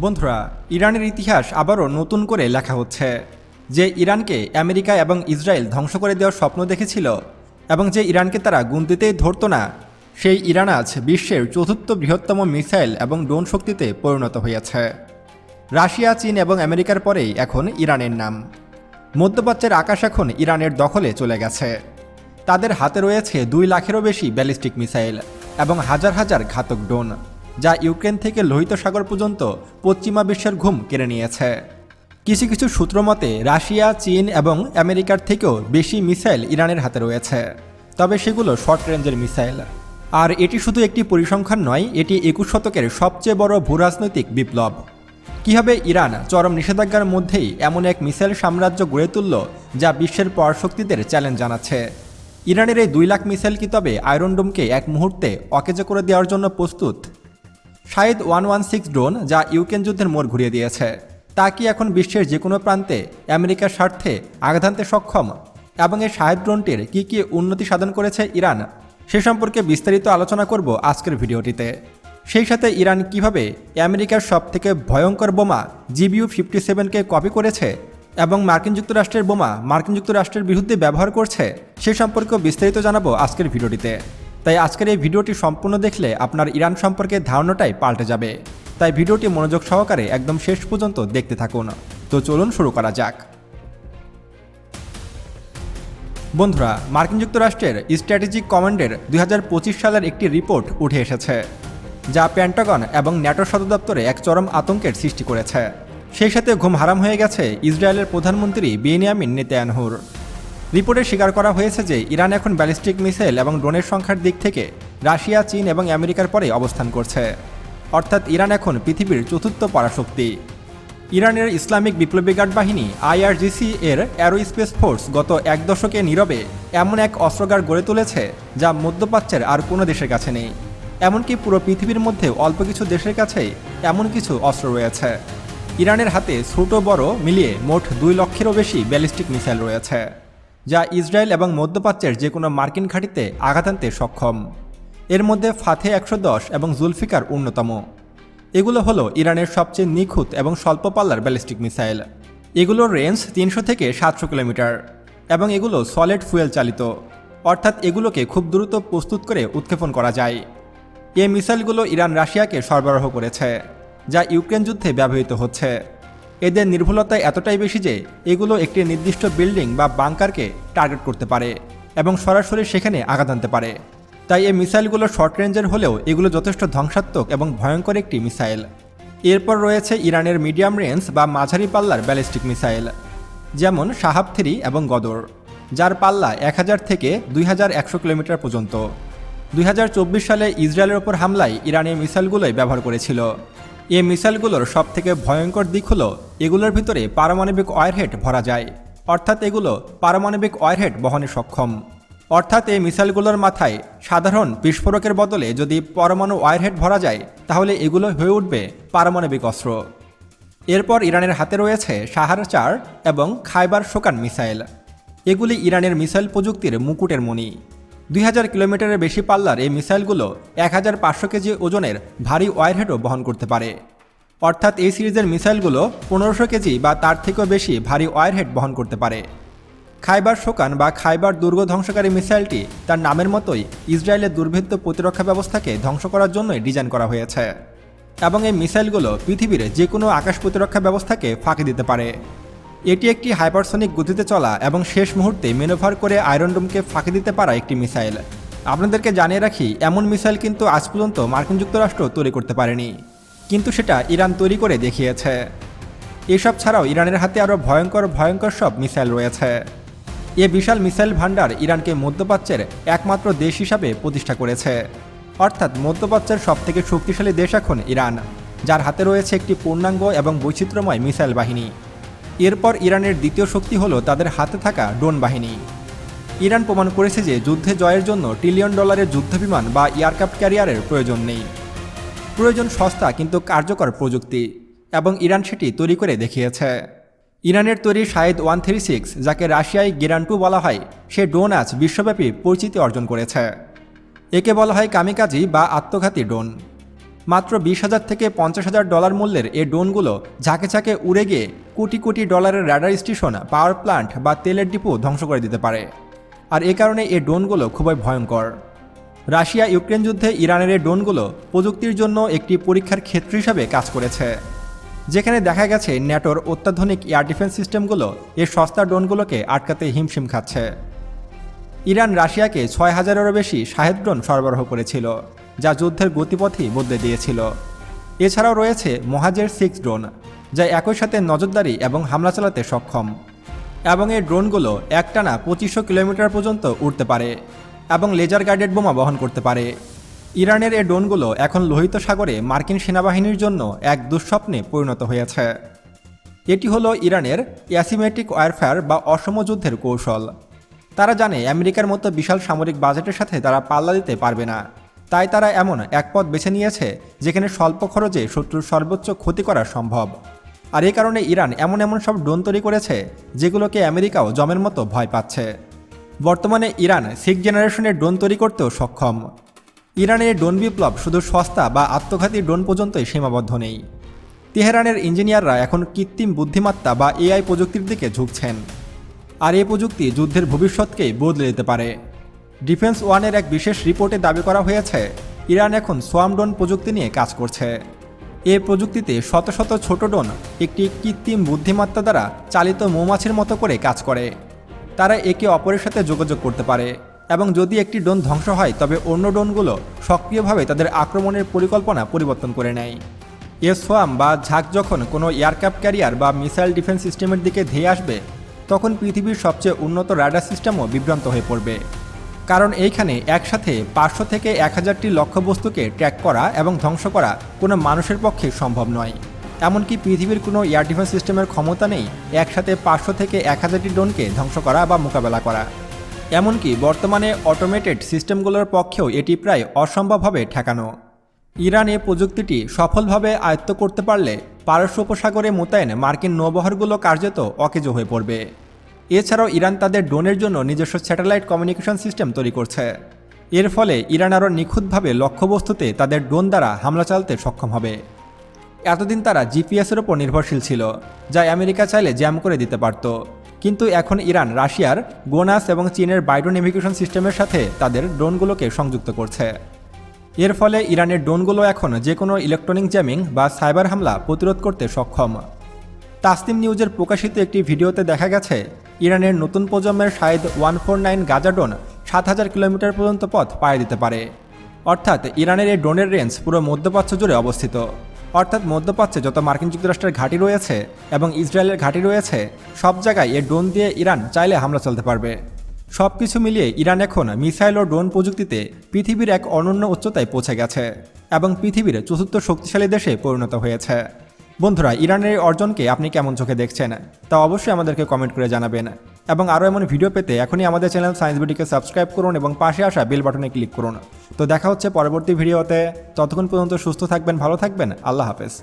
বন্ধুরা, ইরানের ইতিহাস আবারও নতুন করে লেখা হচ্ছে। যে ইরানকে আমেরিকা এবং ইসরায়েল ধ্বংস করে দেওয়ার স্বপ্ন দেখেছিল এবং যে ইরানকে তারা গুনতিতেই ধরতো না, সেই ইরান আজ বিশ্বের চতুর্থ বৃহত্তম মিসাইল এবং ড্রোন শক্তিতে পরিণত হয়েছে। রাশিয়া, চীন এবং আমেরিকার পরেই এখন ইরানের নাম। মধ্যপ্রাচ্যের আকাশ এখন ইরানের দখলে চলে গেছে। তাদের হাতে রয়েছে দুই লাখেরও বেশি ব্যালিস্টিক মিসাইল এবং হাজার হাজার ঘাতক ড্রোন। যা ইউক্রেন থেকে লোহিত সাগর পর্যন্ত পশ্চিমা বিশ্বের ঘুম কেড়ে নিয়েছে। কিছু কিছু সূত্র মতে, রাশিয়া, চীন এবং আমেরিকার থেকেও বেশি মিসাইল ইরানের হাতে রয়েছে। তবে সেগুলো শর্ট রেঞ্জের মিসাইল। আর এটি শুধু একটি পরিসংখ্যান নয়, এটি একুশ শতকের সবচেয়ে বড় ভূরাজনৈতিক বিপ্লব। কীভাবে ইরান চরম নিষেধাজ্ঞার মধ্যেই এমন এক মিসাইল সাম্রাজ্য গড়ে তুলল, যা বিশ্বের পরাশক্তিদের চ্যালেঞ্জ জানাচ্ছে? ইরানের এই দুই লাখ মিসাইল কি তবে আয়রন ডোমকে এক মুহূর্তে অকেজো করে দেওয়ার জন্য প্রস্তুত? Shahed one one six drone যা ইউক্রেন যুদ্ধের মোড় ঘুরিয়ে দিয়েছে। তা কি এখন বিশ্বের যে কোনো প্রান্তে আমেরিকার স্বার্থে আঘাত হানতে সক্ষম? এবং এই শাহেদ ড্রোনটির কী কী উন্নতি সাধন করেছে ইরান? সে সম্পর্কে বিস্তারিত আলোচনা করব আজকের ভিডিওটিতে। সেই সাথে ইরান কীভাবে আমেরিকার সবথেকে ভয়ঙ্কর বোমা জিবিউ ফিফটি সেভেনকে কপি করেছে এবং মার্কিন যুক্তরাষ্ট্রের বোমা মার্কিন যুক্তরাষ্ট্রের বিরুদ্ধে ব্যবহার করছে, সে সম্পর্কেও বিস্তারিত জানাব আজকের ভিডিওটিতে। তাই আজকের এই ভিডিওটি সম্পূর্ণ দেখলে আপনার ইরান সম্পর্কে ধারণাটাই পাল্টে যাবে। তাই ভিডিওটি মনোযোগ সহকারে একদম শেষ পর্যন্ত দেখতে থাকুন। তো চলুন শুরু করা যাক। বন্ধুরা, মার্কিন যুক্তরাষ্ট্রের স্ট্র্যাটেজিক কমান্ডের দুই হাজার পঁচিশ সালের একটি রিপোর্ট উঠে এসেছে, যা প্যান্টাগন এবং ন্যাটো সদর দপ্তরে এক চরম আতঙ্কের সৃষ্টি করেছে। সেই সাথে ঘুম হারাম হয়ে গেছে ইসরায়েলের প্রধানমন্ত্রী বেনিয়ামিন নেতায়ানহুর। রিপোর্টে স্বীকার করা হয়েছে যে ইরান এখন ব্যালিস্টিক মিসাইল এবং ড্রোনের সংখ্যার দিক থেকে রাশিয়া, চীন এবং আমেরিকার পরে অবস্থান করছে। অর্থাৎ ইরান এখন পৃথিবীর চতুর্থ পরাশক্তি। ইরানের ইসলামিক বিপ্লবী গার্ড বাহিনী আইআরজিসি এর অ্যারোস্পেস ফোর্স গত এক দশকে নীরবে এমন এক অস্ত্রগার গড়ে তুলেছে যা মধ্যপ্রাচ্যের আর কোনো দেশের কাছে নেই। এমনকি পুরো পৃথিবীর মধ্যে অল্প কিছু দেশের কাছেই এমন কিছু অস্ত্র রয়েছে। ইরানের হাতে ছোট বড় মিলিয়ে মোট দুই লক্ষেরও বেশি ব্যালিস্টিক মিসাইল রয়েছে। যা ইসরায়েল এবং মধ্যপ্রাচ্যের যে কোনো মার্কিন ঘাঁটিতে আঘাত আনতে সক্ষম। এর মধ্যে ফাথে একশো দশ এবং জুলফিকার অন্যতম। এগুলো হলো ইরানের সবচেয়ে নিখুঁত এবং স্বল্প পাল্লার ব্যালিস্টিক মিসাইল। এগুলোর রেঞ্জ তিনশো থেকে সাতশো কিলোমিটার এবং এগুলো সলিড ফুয়েল চালিত। অর্থাৎ এগুলোকে খুব দ্রুত প্রস্তুত করে উৎক্ষেপণ করা যায়। এই মিসাইলগুলো ইরান রাশিয়াকে সরবরাহ করেছে, যা ইউক্রেন যুদ্ধে ব্যবহৃত হচ্ছে। এদের নির্ভুলতা এতটাই বেশি যে এগুলো একটি নির্দিষ্ট বিল্ডিং বা বাংকারকে টার্গেট করতে পারে এবং সরাসরি সেখানে আঘাত আনতে পারে। তাই এই মিসাইলগুলো শর্ট রেঞ্জের হলেও এগুলো যথেষ্ট ধ্বংসাত্মক এবং ভয়ঙ্কর একটি মিসাইল। এরপর রয়েছে ইরানের মিডিয়াম রেঞ্জ বা মাঝারি পাল্লার ব্যালিস্টিক মিসাইল, যেমন সাহাব থ্রি এবং গদর, যার পাল্লা এক হাজার থেকে দুই হাজার একশো কিলোমিটার পর্যন্ত। দুই হাজার চব্বিশ সালে ইসরায়েলের ওপর হামলায় ইরানের মিসাইলগুলোই ব্যবহার করেছিল। এই মিসাইলগুলোর সবথেকে ভয়ঙ্কর দিক হলো, এগুলোর ভিতরে পারমাণবিক ওয়ারহেড ভরা যায়। অর্থাৎ এগুলো পারমাণবিক ওয়ারহেড বহনে সক্ষম। অর্থাৎ এই মিসাইলগুলোর মাথায় সাধারণ বিস্ফোরকের বদলে যদি পরমাণু ওয়ারহেড ভরা যায়, তাহলে এগুলো হয়ে উঠবে পারমাণবিক অস্ত্র। এরপর ইরানের হাতে রয়েছে সাহার চার এবং খাইবার শোকান মিসাইল। এগুলি ইরানের মিসাইল প্রযুক্তির মুকুটের মণি। দুই হাজার কিলোমিটারের বেশি পাল্লার এই মিসাইলগুলো এক হাজার পাঁচশো কেজি ওজনের ভারী ওয়ারহেডও বহন করতে পারে। অর্থাৎ এই সিরিজের মিসাইলগুলো পনেরোশো কেজি বা তার থেকেও বেশি ভারী ওয়ারহেড বহন করতে পারে। খাইবার শোকান বা খাইবার দুর্গ ধ্বংসকারী মিসাইলটি তার নামের মতোই ইসরায়েলের দুর্ভেদ্য প্রতিরক্ষা ব্যবস্থাকে ধ্বংস করার জন্যই ডিজাইন করা হয়েছে এবং এই মিসাইলগুলো পৃথিবীর যে কোনো আকাশ প্রতিরক্ষা ব্যবস্থাকে ফাঁকি দিতে পারে। এটি একটি হাইপারসনিক গতিতে চলা এবং শেষ মুহূর্তে মেনোভার করে আয়রনডোমকে ফাঁকি দিতে পারা একটি মিসাইল। আপনাদেরকে জানিয়ে রাখি, এমন মিসাইল কিন্তু আজ পর্যন্ত মার্কিন যুক্তরাষ্ট্র তৈরি করতে পারেনি। কিন্তু সেটা ইরান তৈরি করে দেখিয়েছে। এসব ছাড়াও ইরানের হাতে আরও ভয়ঙ্কর ভয়ঙ্কর সব মিসাইল রয়েছে। এ বিশাল মিসাইল ভান্ডার ইরানকে মধ্যপ্রাচ্যের একমাত্র দেশ হিসাবে প্রতিষ্ঠা করেছে। অর্থাৎ মধ্যপ্রাচ্যের সবথেকে শক্তিশালী দেশ এখন ইরান, যার হাতে রয়েছে একটি পূর্ণাঙ্গ এবং বৈচিত্র্যময় মিসাইল বাহিনী। এরপর ইরানের দ্বিতীয় শক্তি হলো তাদের হাতে থাকা ড্রোন বাহিনী। ইরান প্রমাণ করেছে যে যুদ্ধে জয়ের জন্য ট্রিলিয়ন ডলারের যুদ্ধবিমান বা এয়ারক্রাফট ক্যারিয়ারের প্রয়োজন নেই। প্রয়োজন সস্তা কিন্তু কার্যকর প্রযুক্তি, এবং ইরান সেটি তৈরি করে দেখিয়েছে। ইরানের তৈরি শাহেদ ওয়ান থ্রি সিক্স, যাকে রাশিয়ায় গেরান টু বলা হয়, সে ড্রোন আজ বিশ্বব্যাপী পরিচিতি অর্জন করেছে। একে বলা হয় কামিকাজি বা আত্মঘাতী ড্রোন। মাত্র বিশ হাজার থেকে পঞ্চাশ হাজার ডলার মূল্যের এই ড্রোনগুলো ঝাঁকে ঝাঁকে উড়ে গিয়ে কোটি কোটি ডলারের র্যাডার স্টেশন, পাওয়ার প্লান্ট বা তেলের ডিপো ধ্বংস করে দিতে পারে। আর এ কারণে এই ড্রোনগুলো খুবই ভয়ঙ্কর। রাশিয়া ইউক্রেন যুদ্ধে ইরানের এই ড্রোনগুলো প্রযুক্তির জন্য একটি পরীক্ষার ক্ষেত্র হিসাবে কাজ করেছে। যেখানে দেখা গেছে ন্যাটোর অত্যাধুনিক এয়ার ডিফেন্স সিস্টেমগুলো এই সস্তা ড্রোনগুলোকে আটকাতে হিমশিম খাচ্ছে। ইরান রাশিয়াকে ছয় হাজারেরও বেশি শাহেদ ড্রোন সরবরাহ করেছিল। যা যুদ্ধের গতিপথই বদলে দিয়েছিল। এছাড়াও রয়েছে মহাজের সিক্স ড্রোন, যা একই সাথে নজরদারি এবং হামলা চালাতে সক্ষম। এবং এই ড্রোনগুলো একটানা পঁচিশশো কিলোমিটার পর্যন্ত উঠতে পারে এবং লেজার গাইডেড বোমা বহন করতে পারে। ইরানের এই ড্রোনগুলো এখন লোহিত সাগরে মার্কিন সেনাবাহিনীর জন্য এক দুঃস্বপ্নে পরিণত হয়েছে। এটি হলো ইরানের অ্যাসিমেট্রিক ওয়ারফেয়ার বা অসম যুদ্ধের কৌশল। তারা জানে আমেরিকার মতো বিশাল সামরিক বাজেটের সাথে তারা পাল্লা দিতে পারবে না। তাই তারা এমন এক পথ বেছে নিয়েছে, যেখানে স্বল্প খরচে শত্রুর সর্বোচ্চ ক্ষতি করা সম্ভব। আর এই কারণে ইরান এমন এমন সব ড্রোন তৈরি করেছে, যেগুলোকে আমেরিকাও জমের মতো ভয় পাচ্ছে। বর্তমানে ইরান সিক্স জেনারেশনের ড্রোন তৈরি করতেও সক্ষম। ইরানের ড্রোন বিপ্লব শুধু সস্তা বা আত্মঘাতী ড্রোন পর্যন্তই সীমাবদ্ধ নেই। তেহরানের ইঞ্জিনিয়াররা এখন কৃত্রিম বুদ্ধিমত্তা বা এআই প্রযুক্তির দিকে ঝুঁকছেন। আর এই প্রযুক্তি যুদ্ধের ভবিষ্যৎকেই বদলে দিতে পারে। ডিফেন্স ওয়ানের এক বিশেষ রিপোর্টে দাবি করা হয়েছে, ইরান এখন সোয়াম ড্রোন প্রযুক্তি নিয়ে কাজ করছে। এ প্রযুক্তিতে শত শত ছোট ডোন একটি কৃত্রিম বুদ্ধিমত্তা দ্বারা চালিত মৌমাছির মতো করে কাজ করে। তারা একে অপরের সাথে যোগাযোগ করতে পারে এবং যদি একটি ড্রোন ধ্বংস হয়, তবে অন্য ডোনগুলো সক্রিয়ভাবে তাদের আক্রমণের পরিকল্পনা পরিবর্তন করে নেয়। এ সোয়াম বা ঝাঁক যখন কোনো এয়ারক্রাফট ক্যারিয়ার বা মিসাইল ডিফেন্স সিস্টেমের দিকে ধেয়ে আসবে, তখন পৃথিবীর সবচেয়ে উন্নত রাডার সিস্টেমও বিভ্রান্ত হয়ে পড়বে। কারণ এইখানে একসাথে পাঁচশো থেকে এক হাজারটি লক্ষ্যবস্তুকে ট্র্যাক করা এবং ধ্বংস করা কোনো মানুষের পক্ষে সম্ভব নয়। এমনকি পৃথিবীর কোনো এয়ার ডিফেন্স সিস্টেমের ক্ষমতা নেই একসাথে পাঁচশো থেকে এক হাজারটি ড্রোনকে ধ্বংস করা বা মোকাবেলা করা। এমনকি বর্তমানে অটোমেটেড সিস্টেমগুলোর পক্ষেও এটি প্রায় অসম্ভবভাবে ঠেকানো। ইরান এ প্রযুক্তিটি সফলভাবে আয়ত্ত করতে পারলে পারস্য উপসাগরে মোতায়েন মার্কিন নৌবহরগুলো কার্যত অকেজো হয়ে পড়বে। এছাড়াও ইরান তাদের ড্রোনের জন্য নিজস্ব স্যাটেলাইট কমিউনিকেশন সিস্টেম তৈরি করছে। এর ফলে ইরান আরও নিখুঁতভাবে লক্ষ্যবস্তুতে তাদের ড্রোন দ্বারা হামলা চালাতে সক্ষম হবে। এতদিন তারা জিপিএসের ওপর নির্ভরশীল ছিল, যা আমেরিকা চাইলে জ্যাম করে দিতে পারত। কিন্তু এখন ইরান, রাশিয়ার, গোনাস এবং চীনের বাইডো নেভিগেশন সিস্টেমের সাথে তাদের ড্রোনগুলোকে সংযুক্ত করছে। এর ফলে ইরানের ড্রোনগুলো এখন যে কোনো ইলেকট্রনিক জ্যামিং বা সাইবার হামলা প্রতিরোধ করতে সক্ষম। তাসনিম নিউজের প্রকাশিত একটি ভিডিওতে দেখা গেছে, ইরানের নতুন প্রজন্মের Shahed one four nine Gaza drone সাত হাজার কিলোমিটার পর্যন্ত পথ পায়ে দিতে পারে। অর্থাৎ ইরানের এই ড্রোনের রেঞ্জ পুরো মধ্যপ্রাচ্য জুড়ে অবস্থিত। অর্থাৎ মধ্যপ্রাচ্যে যত মার্কিন যুক্তরাষ্ট্রের ঘাঁটি রয়েছে এবং ইসরায়েলের ঘাঁটি রয়েছে, সব জায়গায় এই ড্রোন দিয়ে ইরান চাইলে হামলা চলতে পারবে। সব কিছু মিলিয়ে ইরান এখন মিসাইল ও ড্রোন প্রযুক্তিতে পৃথিবীর এক অনন্য উচ্চতায় পৌঁছে গেছে এবং পৃথিবীর চতুর্থ শক্তিশালী দেশে পরিণত হয়েছে। বন্ধুরা, ইরানের অর্জনকে আপনি কেমন চোখে দেখছেন? তা অবশ্যই আমাদেরকে কমেন্ট করে জানাবেন। এবং আরও এমন ভিডিও পেতে এখনই আমাদের চ্যানেল সায়েন্স বিডিকে সাবস্ক্রাইব করুন এবং পাশে আসা বেল বাটনে ক্লিক করুন। তো দেখা হচ্ছে পরবর্তী ভিডিওতে ততক্ষণ পর্যন্ত সুস্থ থাকবেন, ভালো থাকবেন। আল্লাহ হাফেজ।